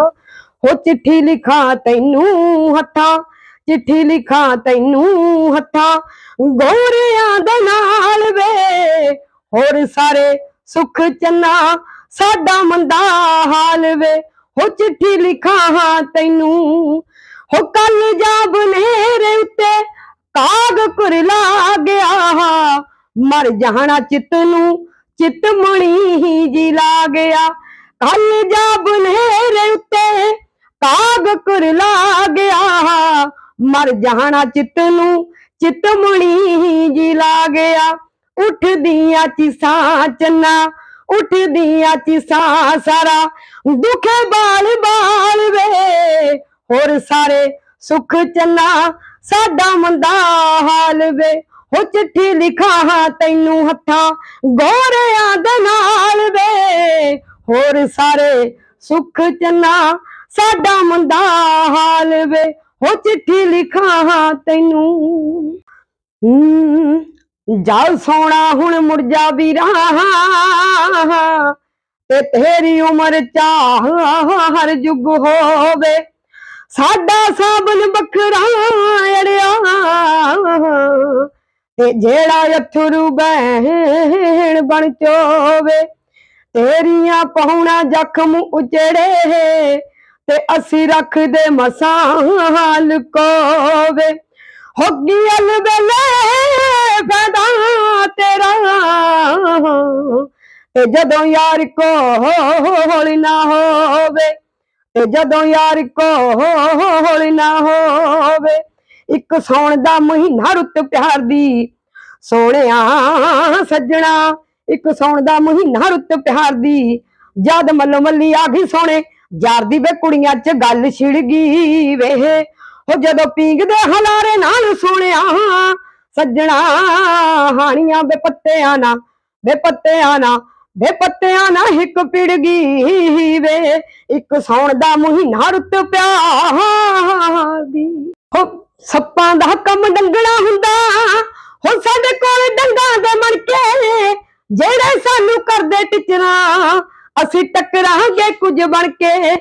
ਹੋ ਚਿੱਠੀ ਲਿਖਾਂ ਤੈਨੂੰ ਹੱਥਾਂ, ਚਿੱਠੀ ਲਿਖਾਂ ਤੈਨੂੰ ਹੱਥਾਂ, ਗੋਰਿਆਂ ਦੇ ਨਾਲ ਵੇ। ਹੋਰ ਸਾਰੇ ਸੁੱਖ ਚੰਨਾ, ਸਾਡਾ ਮੰਦਾ ਹਾਲ ਵੇ। ਹੋ ਚਿੱਠੀ ਲਿਖਾਂ ਤੈਨੂੰ, ਹੋ ਕੱਲ ਜਾ ਬਨੇਰੇ ਉੱਤੇ, ਕਾਗ ਕੁਰਲਾ ਗਿਆ। ਮਰ ਜਾਣਾ ਚਿੱਤ ਨੂੰ, ਚਿੱਤ ਮਣੀ ਜੀ ਲਾ ਗਿਆ। ਕੱਲ ਜਾ ਬਨੇਰੇ ਉੱਤੇ ਕਾਗ ਕੁਰਲਾ ਗਿਆ। ਮਰ ਜਾਣਾ ਚਿੱਤ ਨੂੰ, ਚਿੱਤ ਮਣੀ ਜੀ ਲਾ ਗਿਆ। ਉੱਠਦੀਆਂ ਚਿਸਾਂ ਚੰਨਾ, ਉੱਠਦੀਆਂ ਚਿਸਾਂ ਸਾਰਾ। ਦੁਖੇ ਬਾਲ ਬਾਲ ਵੇ, ਹੋਰ ਸਾਰੇ ਸੁਖ ਚੰਨਾ, ਸਾਡਾ ਮੰਦਾ ਹਾਲ ਵੇ। ਹੋ ਚਿੱਠੀ ਲਿਖਾਂ ਤੈਨੂੰ ਹੱਥਾਂ, ਗੋਰਿਆਂ ਦੇ ਨਾਲ ਵੇ। ਹੋਰ ਸਾਰੇ ਸੁਖ ਚੰਨਾ ਸਾਡਾ ਮੰਦਾ ਹਾਲ ਵੇ। ਹੋ ਚਿੱਠੀ ਲਿਖਾਂ ਤੈਨੂੰ। ਹੂੰ ਸੋਣਾ ਹੁਣ ਮੁੜ ਜਾ ਵੀਰਾ। ਤੇ ਤੇਰੀ ਉਮਰ ਚਾਹ ਹਰ ਜੁਗ ਹੋਵੇ। ਸਾਡਾ ਸਾਬਨ ਬੱਖਰਾ ਅੜਿਆ। ਤੇ ਜਿਹੜਾ ਅਥਰੂ ਬਹਿਣ ਬਣ ਚੋਵੇ। ਤੇਰੀਆਂ ਪਹੁਣਾ ਜ਼ਖਮ ਉਚੜੇ ਤੇ ਅਸੀਂ ਰੱਖਦੇ ਮਸਾਂ ਲੁਕੋਵੇ ਹੋਗੀ ਅਲ ਫਦਾ ਤੇਰਾ। ਤੇ ਜਦੋਂ ਯਾਰ ਕੋਲ ਨਾ ਹੋਵੇ, ਤੇ ਜਦੋਂ ਯਾਰ ਕੋਲ ਨਾ ਹੋਵੇ, ਇੱਕ ਸੌਣ ਦਾ ਮਹੀਨਾ ਰੁੱਤ ਪਿਆਰ ਦੀ, ਸੋਹਣਿਆ ਸੱਜਣਾ ਇੱਕ ਸੌਣ ਦਾ ਮਹੀਨਾ ਰੁੱਤ ਪਿਆਰ ਦੀ। ਜਦ ਮੱਲੋ ਮੱਲੀ ਆ ਗਈ ਸੋਹਣੇ ਯਾਰ ਦੀ ਵੇ ਕੁੜੀਆਂ 'ਚ ਗੱਲ ਛਿੜ ਗਈ ਵੇ। ਹੋ ਜਦੋਂ ਪੀਂਗਦੇ ਹਲਾਰੇ ਨਾਲ ਸੋਹਣਿਆ, ਸੱਜਣਾ ਹਾਣੀਆਂ ਵੇ ਪੱਤਿਆਂ ਨਾ ਵੇ ਪੱਤਿਆਂ ਨਾ ਵੇ ਪੱਤਿਆਂ ਨਾ ਹਿੱਕ ਪਿੜ ਗਈ ਵੇ। ਇੱਕ ਸੌਣ ਦਾ ਮਹੀਨਾ ਰੁੱਤ ਪਿਆਰ ਦੀ। ਹੋ ਸੱਪਾਂ ਦਾ ਕੰਮ ਡੰਗਣਾ ਹੁੰਦਾ ਹੋ ਸਾਡੇ ਕੋਲ ਡੰਗਾਂ ਦੇ ਮਣ ਕੇ ਜਿਹੜੇ ਸਾਨੂੰ ਕਰਦੇ ਟਿਚਰਾ ਅਸੀਂ ਟਕਰਾਂਗੇ ਕੁਝ ਬਣ ਕੇ।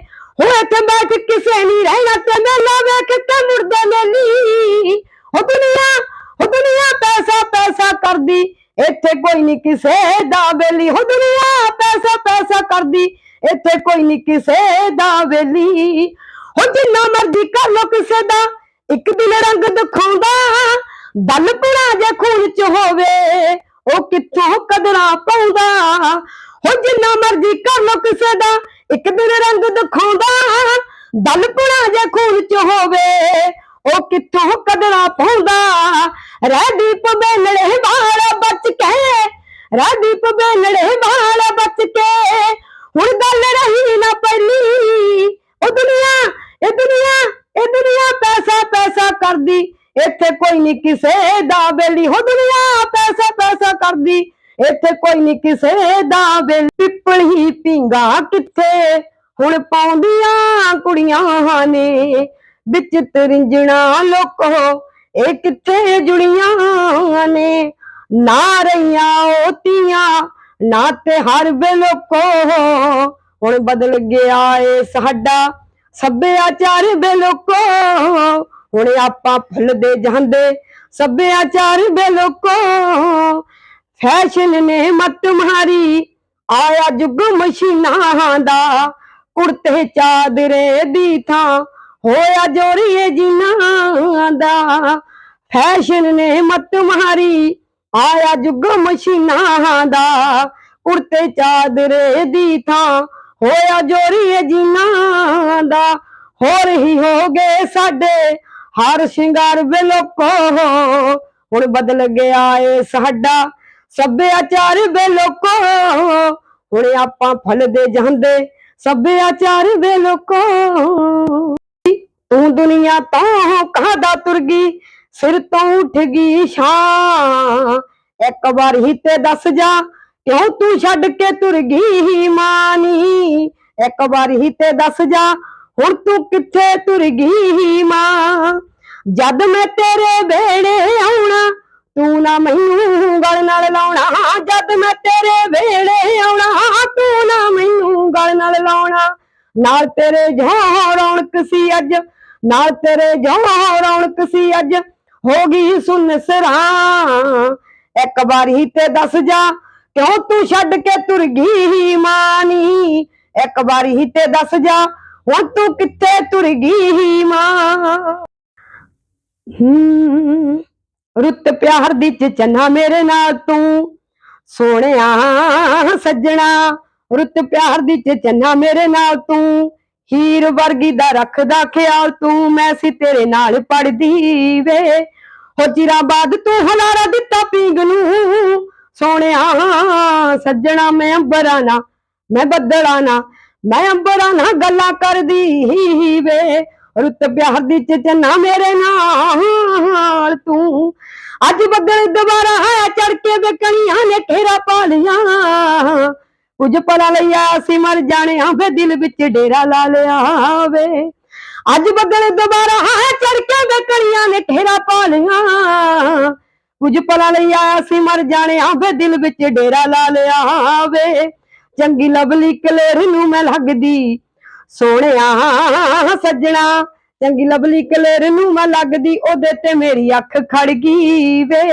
ਹੋ ਇੱਥੇ ਬੈਠ ਕਿਸੇ ਨਹੀਂ ਰਹਿਣਾ ਤੇ ਮੇਲਾ ਵੇਖ ਕੇ ਮੁਰਦੇ ਮੇਲੀ ਹੋ ਦੁਨੀਆ ਹੋ ਦੁਨੀਆ ਪੈਸਾ ਪੈਸਾ ਕਰਦੀ। ਇੱਥੇ ਕੋਈ ਨਹੀਂ ਕਿਸੇ ਦਾ ਵੇਲੀ। ਹੋ ਦੁਨੀਆ ਪੈਸਾ ਪੈਸਾ ਕਰਦੀ। ਇੱਥੇ ਕੋਈ ਨਹੀਂ ਕਿਸੇ ਦਾ ਵੇਲੀ। ਹੋ ਜਿੰਨਾ ਮਰਜ਼ੀ ਕਰ ਲੋ ਕਿਸੇ ਦਾ। ਇੱਕ ਦਿਨ ਰੰਗ ਦਿਖਾਉਂਦਾ। ਦਲ ਪੁਣਾ ਜੇ ਖੂਨ ਚ ਹੋਵੇ। ਉਹ ਕਿੱਥੋਂ ਕਦਰਾਂ ਪਾਉਂਦਾ? ਹੋ ਜਿੰਨਾ ਮਰਜ਼ੀ ਕਰ ਲੋ ਕਿਸੇ ਦਾ, ਇੱਕ ਦਿਨ ਰੰਗ ਦਿਖਾਉਂਦਾ। ਦਲ ਜੇ ਖੂਨ ਚ ਹੋਵੇ, ਉਹ ਕਿੱਥੋਂ ਕਦਰਾਂ ਪਾਉਂਦਾ? ਰਹਿਦੀਪ ਬੇਲੜੇ ਵਾਲਾ ਬਚ ਕੇ, ਰਹਿ ਦੀਪ ਬੇਲੜੇ ਵਾਲਾ ਬਚ ਕੇ। ਹੁਣ ਗੱਲ ਰਹੀ ਨਾ ਪਹਿਲੀ, ਉਹ ਦੁਨੀਆ, ਇਹ ਦੁਨੀਆ ਇਹ ਦੁਨੀਆ ਪੈਸਾ ਪੈਸਾ ਕਰਦੀ। ਕੋਈ ਨਹੀਂ ਕਿਸੇ ਦਾ ਬੇਲੀ ਹੋ ਦੁਨੀਆ ਪੈਸਾ ਪੈਸਾ ਕਰਦੀ। ਇੱਥੇ ਕੋਈ ਨਹੀਂ ਕਿਸੇ ਦਾ ਬੇਲੀ ਪਿੱਪਲ ਹੀ ਪਿੰਗਾ ਕਿੱਥੇ? ਹੁਣ ਪਾਉਂਦੀਆਂ ਕੁੜੀਆਂ ਨੇ। ਵਿੱਚ ਤਰਿੰਜਣਾ ਲੋਕੋ। ਇਹ ਕਿੱਥੇ ਜੁੜੀਆਂ ਨੇ? ਨਾ ਰਹੀਆਂ ਉਹਤੀਆਂ ਨਾ ਤੇ ਹਰ ਲੋਕੋ। ਹੁਣ ਬਦਲ ਗਿਆ ਏ ਸਾਡਾ ਸੱਭਿਆਚਾਰ ਬੇ ਲੋਕੋ। ਹੁਣ ਆਪਾਂ ਫੁੱਲਦੇ ਜਾਂਦੇ ਸੱਭਿਆਚਾਰ ਬੇ ਲੋਕੋ ਫੈਸ਼ਨ ਨੇ ਮਤ ਮਾਰੀ ਆਇਆ ਜੁਗ ਮਸ਼ੀਨਾਂ ਦਾ ਕੁੜਤੇ ਚਾਦਰੇ ਦੀ ਥਾਂ ਹੋਇਆ ਜੋਰੀਏ ਜਿਨਾਂ ਦਾ ਫੈਸ਼ਨ ਨੇ ਮਤ ਮਾਰੀ ਆਇਆ ਜੁਗ ਮਸ਼ੀਨਾਂ ਦਾ ਕੁੜਤੇ ਚਾਦਰੇ ਦੀ ਥਾਂ ਹੋਇਆ ਜੋਰੀਏ ਜਿਨਾਂ ਦਾ ਹੋਰ ਹੀ ਹੋ ਗਏ ਸਾਡੇ ਹਰ ਸ਼ਿੰਗਾਰ ਵੇ ਲੋਕੋ ਹੁਣ ਬਦਲ ਗਿਆ ਏ ਸਾਡਾ, ਸੱਭਿਆਚਾਰ ਵੇ ਲੋਕੋ ਹੁਣ ਆਪਾਂ ਫਲਦੇ ਜਾਂਦੇ, ਸੱਭਿਆਚਾਰ ਵੇ ਲੋਕੋ ਤੂੰ ਦੁਨੀਆ ਤੋਂ ਕਾਹਦਾ ਤੁਰ ਗਈ ਸਿਰ ਤੋਂ ਉੱਠ ਗਈ ਸ਼ਾਂ ਇੱਕ ਵਾਰ ਹੀ ਤੇ ਦੱਸ ਜਾ, ਕਿਉਂ ਤੂੰ ਛੱਡ ਕੇ ਤੁਰ ਗਈ ਮਾਨੀ? ਇੱਕ ਵਾਰ ਹੀ ਤੇ ਦੱਸ ਜਾ ਹੁਣ ਤੂੰ ਕਿੱਥੇ ਤੁਰ ਗਈ ਮਾਂ? ਜਦ ਮੈਂ ਤੇਰੇ ਵੇੜੇ ਆਉਣਾ, ਤੂੰ ਨਾ ਮੈਨੂੰ ਗਲ ਨਾਲ ਲਾਉਣਾ। ਜਦ ਮੈਂ ਤੇਰੇ ਵੇੜੇ ਆਉਣਾ, ਤੂੰ ਨਾ ਮੈਨੂੰ ਗਲ ਨਾਲ ਲਾਉਣਾ। ਨਾਲ ਤੇਰੇ ਜੋ ਰੌਣਕ ਸੀ ਅੱਜ, ਨਾਲ ਤੇਰੇ ਜੋ ਰੌਣਕ ਸੀ ਅੱਜ, ਹੋ ਗਈ ਸੁਨ ਸਰਾਂ। ਇੱਕ ਵਾਰੀ ਤੇ ਦੱਸ ਜਾ, ਕਿਉਂ ਤੂੰ ਛੱਡ ਕੇ ਤੁਰ ਗਈ ਮਾਨੀ ਇੱਕ ਵਾਰੀ ਤੇ ਦੱਸ ਜਾ ਹੁਣ ਤੂੰ ਕਿੱਥੇ ਤੁਰ ਗਈ ਮਾਂ ਹੂੰ ਰੁੱਤ ਪਿਆਰ ਦੀ ਚੰਨਾ ਮੇਰੇ ਨਾਲ ਤੂੰ ਸੋਹਣਿਆ ਸੱਜਣਾ ਰੁੱਤ ਪਿਆਰ ਦੀ ਚੰਨਾ ਮੇਰੇ ਨਾਲ ਤੂੰ ਹੀਰ ਵਰਗੀ ਦਾ ਰੱਖਦਾ ਖਿਆਲ ਤੂੰ ਮੈਂ ਸੀ ਤੇਰੇ ਨਾਲ ਪੜਦੀ ਵੇ ਹੋ ਚਿਰਾਂ ਬਾਅਦ ਤੂੰ ਹਲਾਰਾ ਦਿੱਤਾ ਪੀਂਗ ਨੂੰ ਸੋਹਣਿਆ ਸੱਜਣਾ ਮੈਂ ਅੰਬਰਾਂ ਨਾ ਮੈਂ ਬੱਦਲਾਂ ਨਾ ਮੈਂ ਅੰਬਰਾਂ ਨਾਲ ਗੱਲਾਂ ਕਰਦੀ ਵੇ। ਰੁੱਤ ਪਿਆਰ ਦੀ ਚੰਨਾ ਮੇਰੇ ਨਾਲ ਤੂੰ। ਅੱਜ ਬੱਦਲ ਦੁਬਾਰਾ ਚੜ ਕੇ ਵੇਕਣੀਆਂ ਨੇ ਘੇਰਾ ਪਾ ਲਿਆ ਕੁਝ ਪਲਾ ਲਿਆ ਸੀ ਮਰ ਜਾਣਿਆ ਵੇ, ਦਿਲ ਵਿੱਚ ਡੇਰਾ ਲਾ ਲਿਆ ਵੇ। ਅੱਜ ਬੱਦਲ ਦੁਬਾਰਾ ਚੜ ਕੇ ਵੇਕਣੀਆਂ ਨੇ ਘੇਰਾ ਪਾ ਲਿਆ ਕੁਝ ਪਲਾ ਲਿਆ ਸੀ ਮਰ ਜਾਣਿਆ ਵੇ, ਦਿਲ ਵਿੱਚ ਡੇਰਾ ਲਾ ਲਿਆ ਵੇ। ਚੰਗੀ ਲਵਲੀ ਕਲੇਰ ਨੂੰ ਮੈਂ ਲੱਗਦੀ। ਸੋਹਣਿਆ ਸੱਜਣਾ, ਚੰਗੀ ਲਵਲੀ ਕਲੇਰ ਨੂੰ ਮੈਂ ਲੱਗਦੀ। ਉਹਦੇ ਤੇ ਮੇਰੀ ਅੱਖ ਖੜ ਗਈ ਵੇ।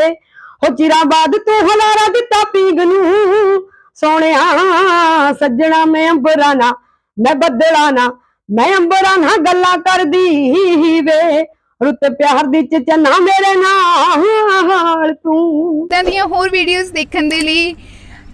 ਹੋ ਚਿਰਾਂ ਬਾਅਦ ਤੂੰ ਹਲਾਰਾ ਦਿੱਤਾ ਪੀਂਗ ਨੂੰ। ਸੋਹਣਿਆ ਸੱਜਣਾ, ਮੈਂ ਅੰਬਰਾਂ ਨਾ ਮੈਂ ਬੱਦਲਾਂ ਨਾ ਮੈਂ ਅੰਬਰਾਂ ਨਾਲ ਗੱਲਾਂ ਕਰਦੀ ਵੇ। ਰੁੱਤ ਪਿਆਰ ਦੀ ਚੰਨਾ ਮੇਰੇ ਨਾਲ ਤੂੰ। ਇਦਾਂ ਹੋਰ ਵੀਡੀਓਜ਼ ਦੇਖਣ ਦੇ ਲਈ